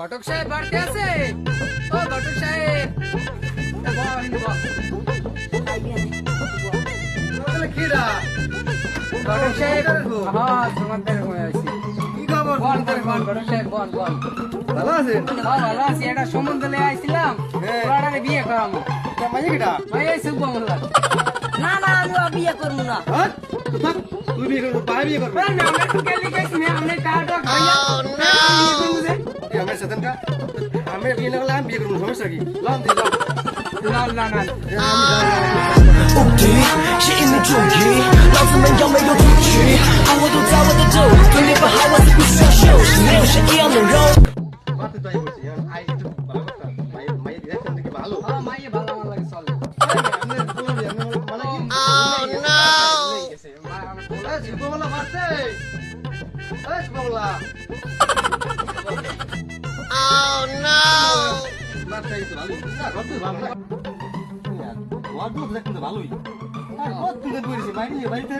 ঘটক সাহেব বাড়িতে আছে? ও ঘটক সাহেব। কিরা ঘটক সাহেব হ্যাঁ তোমাদের হয়ে আছে। ভালো আছেন হ্যাঁ ভালো আছি। একটা সম্বন্ধ লিয়ে আইছিলাম। বিয়ে শুভ মোল্লা না না আমি বিয়ে করব না। হ্যাঁ? তুই বিয়ে করবি বিয়ে করবি আমরা একটু গেলি গেছি আমরা কাটা খাইয়া এই আমার সাথে কা আমি বিয়ে না করলে আমি বিয়ে করবো সমস্যা কি লাম দি লাম না না না无敌是一名主义，老子们要没有主曲，而我都在我的咒语，对你不好我是不需要修饰，没有谁一样的肉。 মাতে তাই ভালোই বাড়িতে।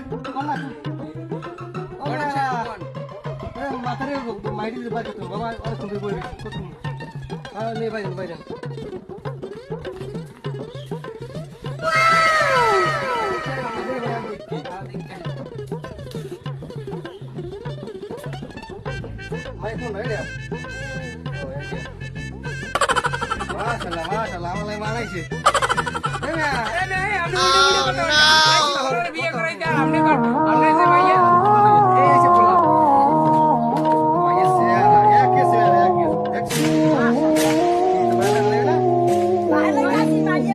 মাথারে মাইরি বাইরে বাবা আর তুমি পড়বে কত আর নে বাইরে বাইরে মাই কোন রে মাশাআল্লাহ মাশাআল্লাহ আমালাই মানাইছে এ